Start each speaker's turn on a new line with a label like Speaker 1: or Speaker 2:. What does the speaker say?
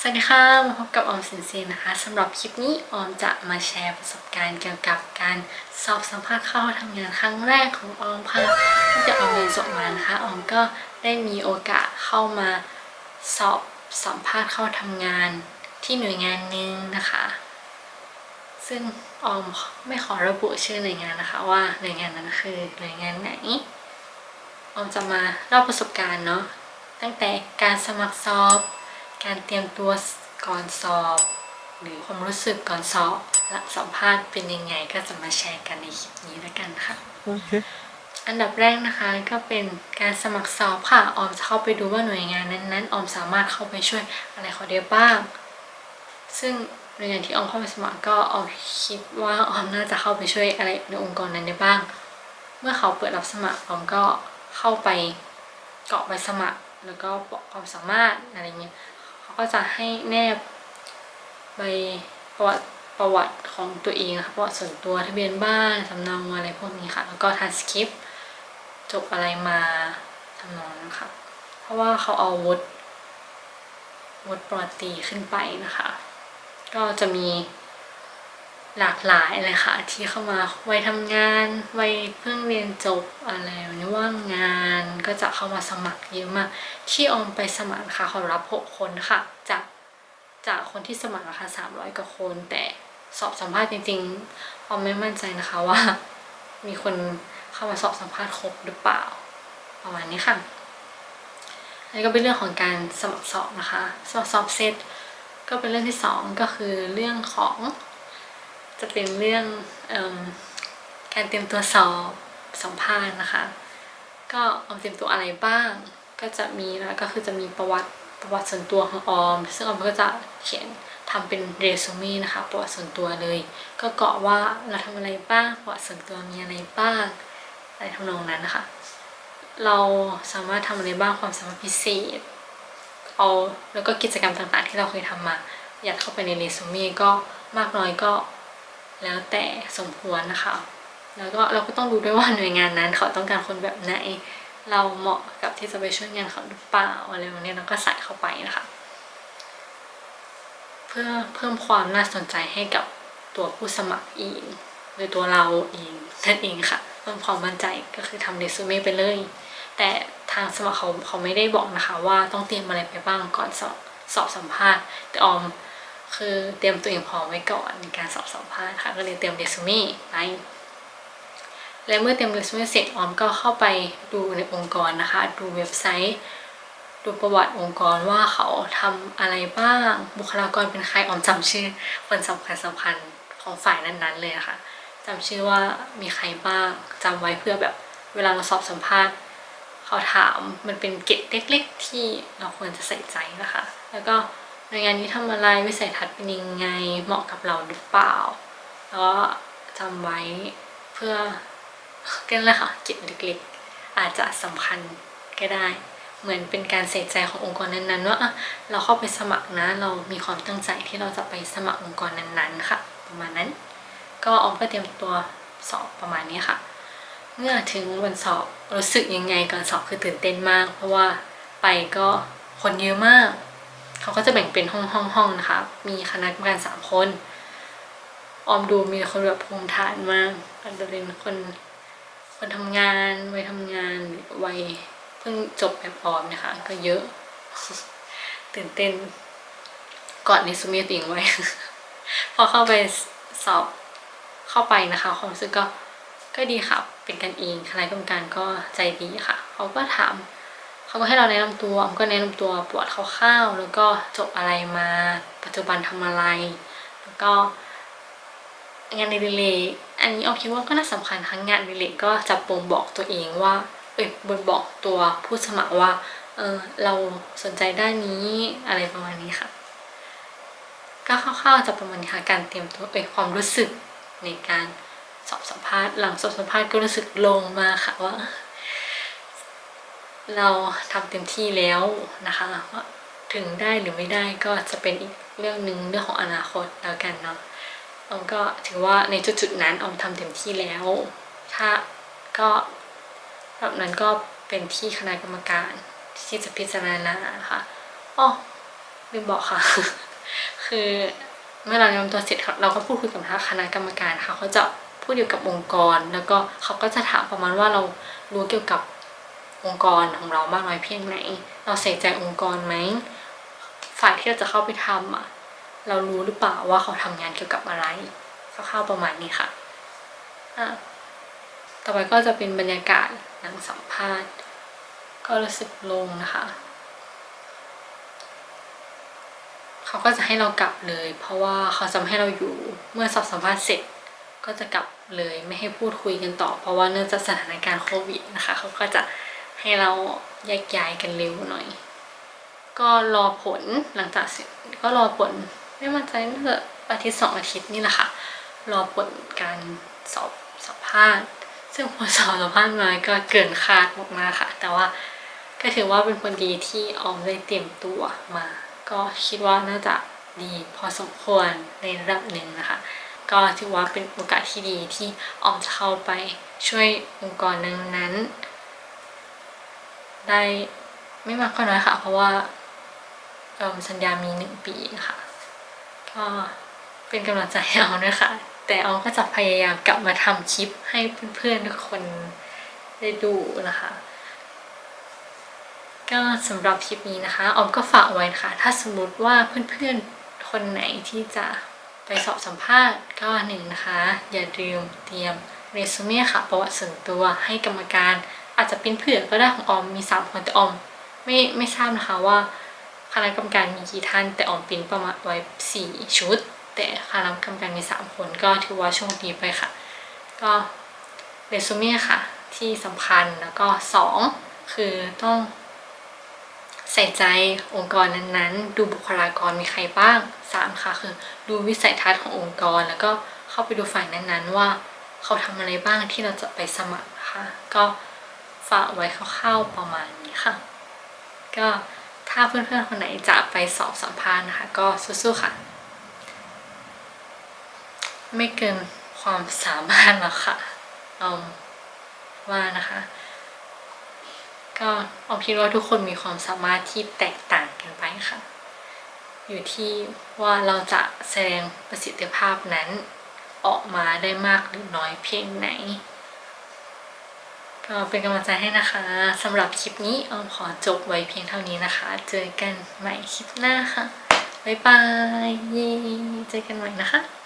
Speaker 1: สวัสดีค่ะ มาพบกับออมสินเซีนะคะสำหรับคลิปนี้ออมจะมาแชร์ประสบการณ์เกี่ยวกับการสอบสัมภาษณ์เข้าทำงานครั้งแรกของออมค่ะตั้งแต่ออมเรียนจบมานะคะออมก็ได้มีโอกาสเข้ามาสอบสัมภาษณ์เข้าทำงานที่หน่วยงานหนึ่งนะคะ ซึ่งออมไม่ขอระบุชื่อหน่วยงานนะคะว่าหน่วยงานนั้นคือหน่วยงานไหนออมจะมาเล่าประสบการณ์เนาะตั้งแต่การสมัครสอบ การเตรียมตัวก่อนสอบ หรือความรู้สึกก่อนสอบหลังสัมภาษณ์เป็นยังไงก็จะมาแชร์กันในคลิปนี้แล้วกันค่ะ
Speaker 2: Okay.
Speaker 1: อันดับแรกนะคะก็เป็นการสมัครสอบค่ะ ออมจะเข้าไปดูว่าหน่วยงานนั้นๆ ออมสามารถเข้าไปช่วยอะไรเขาได้บ้าง ซึ่งหน่วยงานที่ออมเข้าไปสมัครก็ออมคิดว่าออมน่าจะเข้าไปช่วยอะไรในองค์กรนั้นได้บ้าง เมื่อเขาเปิดรับสมัครออมก็เข้าไปกรอกใบสมัคร แล้วก็บอกความสามารถอะไรเงี้ยเขา ก็จะให้แนบใบประวัติประวัติของตัวเองค่ะประวัติส่วนตัวทะเบียนบ้านสำเนาอะไรพวกนี้ค่ะ แล้วก็ทันสคริปจบอะไรมาทำนองนั้นค่ะ เพราะว่าเขาเอาวุฒิวุฒิปรตรีขึ้นไปนะคะ ก็จะมี หลากหลายเลยค่ะ ที่เข้ามาวัยทำงานวัยเพิ่งเรียนจบอะไรแบบนี้ว่างงานก็จะเข้ามาสมัครเยอะมากที่ออมไปสมัครนะคะเขารับหกคนค่ะ จากจากคนที่สมัครนะคะสามร้อยกว่าคน แต่สอบสัมภาษณ์จริงๆออมไม่มั่นใจนะคะว่า มีคนเข้ามาสอบสัมภาษณ์ครบหรือเปล่า ประมาณนี้ค่ะอันนี้ก็เป็นเรื่องของการสมัครสอบนะคะ สมัครสอบเสร็จก็เป็นเรื่องที่สองก็คือเรื่องของ จะเป็นเรื่องอการเตรียมตัวสอบสัมภาษณ์นะคะ ก็ออมเตรียมตัวอะไรบ้าง ก็จะมีนะก็คือจะมีประวัติประวัติส่วนตัวของออม ซึ่งออมก็จะเขียนทำเป็นเรซูเม่นะคะประวัติส่วนตัวเลย ก็เกาะว่าเราทำอะไรบ้างประวัติส่วนตัวมีอะไรบ้างอะไรทำนองนั้นนะคะ เราสามารถทำอะไรบ้างความสามารถพิเศษเอาแล้วก็กิจกรรมต่างๆ ที่เราเคยทำมายัดเข้าไปในเรซูเม่ก็มากน้อยก็ แล้วแต่สมควรนะคะ แล้วก็เราก็ต้องดูด้วยว่าหน่วยงานนั้นเขาต้องการคนแบบไหน เราเหมาะกับที่จะไปช่วยงานเขาหรือเปล่าอะไรแบบนี้เราก็ใส่เข้าไปนะคะ เพื่อเพิ่มความน่าสนใจให้กับตัวผู้สมัครเองหรือตัวเราเองนั่นเองค่ะเพิ่มความมั่นใจก็คือทำเรซูเม่ไปเลย แต่ทางสมัครเขาเขาไม่ได้บอกนะคะ ว่าต้องเตรียมอะไรไปบ้างก่อนสอบสอบสัมภาษณ์ แต่ออม คือเตรียมตัวเองพร้อมไว้ก่อนในการสอบสัมภาษณ์ค่ะก็เลยเตรียมเรซูเม่ไปและเมื่อเตรียมเรซูเม่เสร็จออมก็เข้าไปดูในองค์กรนะคะ ดูเว็บไซต์ ดูประวัติองค์กรว่าเขาทำอะไรบ้าง บุคลากรเป็นใครออมจำชื่อคนสำคัญสำคัญของฝ่ายนั้นๆเลยะคะจำชื่อว่ามีใครบ้างจำไว้เพื่อแบบเวลาเราสอบสัมภาษณ์เขาถามมันเป็นเกร็ดเล็ก ๆ ที่เราควรจะใส่ใจนะคะ แล้วก็ หน่วยงานนี้ทำอะไรวิสัยทัศน์เป็นยังไงเหมาะกับเราหรือเปล่า แล้วก็จำไว้เพื่อกันเลยค่ะเกร็ดเล็กๆอาจจะสำคัญก็ได้ เหมือนเป็นการใส่ใจขององค์กรนั้นๆว่าเราเข้าไปสมัครนะ เรามีความตั้งใจที่เราจะไปสมัครองค์กรนั้นๆ ค่ะ ประมาณนั้น ก็ออมก็เตรียมตัวสอบประมาณนี้ค่ะ เมื่อถึงวันสอบรู้สึกยังไงก่อนสอบคือตื่นเต้นมาก เพราะว่าไปก็คนเยอะมาก เขาก็จะแบ่งเป็นห้องห้องห้องนะคะ มีคณะกรรมการสามคน ออมดูมีคนแบบภูมิฐานมากอาจจะเป็นคนคนทำงานวัยทำงานวัยเพิ่งจบแบบออมนะคะ ก็เยอะ ตื่นเต้นกอดในซูเมียตัวเองไว้ พอเข้าไปสอบเข้าไปนะคะความรู้สึกก็ก็ดีค่ะ เป็นกันเองคณะกรรมการก็ใจดีค่ะ เขาก็ถาม เขาก็ให้เราแนะนำตัวออมก็แนะนำตัวปวัติคร่าวๆแล้วก็จบอะไรมา ปัจจุบันทำอะไร แล้วก็งานในดิเลกอันนี้ออมคิดว่าก็น่าสำคัญทั้งงานดิเลกก็จะบ่งบอกตัวเองว่าเอ้ยบ่งบอกตัวผู้สมัครว่าเออเราสนใจด้านนี้อะไรประมาณนี้ค่ะก็คร่าวๆจะประมาณนี้ค่ะการเตรียมตัวเอ้ยความรู้สึกในการสอบสัมภาษณ์หลังสอบสัมภาษณ์ก็รู้สึกลงมาค่ะว่า เราทำเต็มที่แล้วนะคะว่าถึงได้หรือไม่ได้ก็จะเป็นอีกเรื่องหนึ่งเรื่องของอนาคตแล้วกันเนาะออมก็ถือว่าในจุดๆนั้นออมทำเต็มที่แล้ว ถ้าก็แบบนั้นก็เป็นที่คณะกรรมการที่จะพิจารณาค่ะอ๋อลืมบอกค่ะ คือเมื่อเราแนะนำตัวเสร็จเราก็พูดคุยกับทางคณะกรรมการค่ะเขาจะพูดเกี่ยวกับองค์กร แล้วก็เขาก็จะถามประมาณว่าเรารู้เกี่ยวกับ องค์กรของเรามากน้อยเพียงไหน เราใส่ใจองค์กรไหมฝ่ายที่เราจะเข้าไปทำอะ เรารู้หรือเปล่าว่าเขาทำงานเกี่ยวกับอะไรคร่าวๆประมาณนี้ค่ะอะต่อไปก็จะเป็นบรรยากาศหลังสัมภาษณ์ ก็รู้สึกโลงนะคะเขาก็จะให้เรากลับเลย เพราะว่าเขาจะให้เราอยู่เมื่อสอบสัมภาษณ์เสร็จ ก็จะกลับเลยไม่ให้พูดคุยกันต่อ เพราะว่าเนื่องจากสถานการณ์โควิดนะคะเขาก็จะ ให้เราแยกย้ายกันเร็วหน่อย ก็รอผลหลังจากเสร็จก็รอผลไม่มั่นใจน่าจะอาทิตย์สองอาทิตย์นี่แหละค่ะ รอผลการสอบสัมภาษณ์ ซึ่งผลสอบสัมภาษณ์มาก็เกินคาดมากๆค่ะ แต่ว่าก็ถือว่าเป็นผลดีที่ออมได้เตรียมตัวมา ก็คิดว่าน่าจะดีพอสมควรในระดับหนึ่งนะคะ ก็ถือว่าเป็นโอกาสที่ดีที่ออมจะเข้าไปช่วยองค์กรนั้นๆ ได้ไม่มากก็น้อยค่ะ เพราะว่าอมสัญญามีหนึ่งปีนะคะก็เป็นกำลังใจให้เอาด้วยค่ะ แต่เอาก็จะพยายามกลับมาทำคลิปให้เพื่อนๆทุกคนได้ดูนะคะ ก็สำหรับคลิปนี้นะคะ ออมก็ฝากไว้นะคะ ถ้าสมมติว่าเพื่อนๆคนไหนที่จะไปสอบสัมภาษณ์ก็หนึ่งนะคะ อย่าลืมเตรียมเรซูเม่ค่ะประวัติส่วนตัวให้กรรมการ อาจจะเป็นเผื่อก็ได้ของออมมีสามคนแต่ออมไม่ไม่ทราบนะคะว่าคณะกรรมการมีกี่ท่าน แต่ออมปิ้นประมาณไว้สี่ชุด แต่คณะกรรมการมีสามคนก็ถือว่าโชคดีไปค่ะ ก็เรซูเม่ค่ะที่สำคัญแล้วก็สองคือต้องใส่ใจองค์กรนั้นๆ ดูบุคลากรมีใครบ้างสามค่ะคือดูวิสัยทัศน์ขององค์กร แล้วก็เข้าไปดูฝ่ายนั้นๆ ว่าเขาทำอะไรบ้างที่เราจะไปสมัครนะคะก็ ฝากไว้คร่าวๆประมาณนี้ค่ะ ก็ถ้าเพื่อนๆคนไหนจะไปสอบสัมภาษณ์นะคะ ก็สู้ๆค่ะ ไม่เกินความสามารถหรอกค่ะเอาว่านะคะ ก็ออมคิดว่าทุกคนมีความสามารถที่แตกต่างกันไปค่ะ อยู่ที่ว่าเราจะแสดงประสิทธิภาพนั้นออกมาได้มากหรือน้อยเพียงไหน ก็เป็นกำลังใจให้นะคะสำหรับคลิปนี้ออมขอจบไว้เพียงเท่านี้นะคะ เจอกันใหม่คลิปหน้าค่ะ บ๊ายบายเย้เจอกันใหม่นะคะ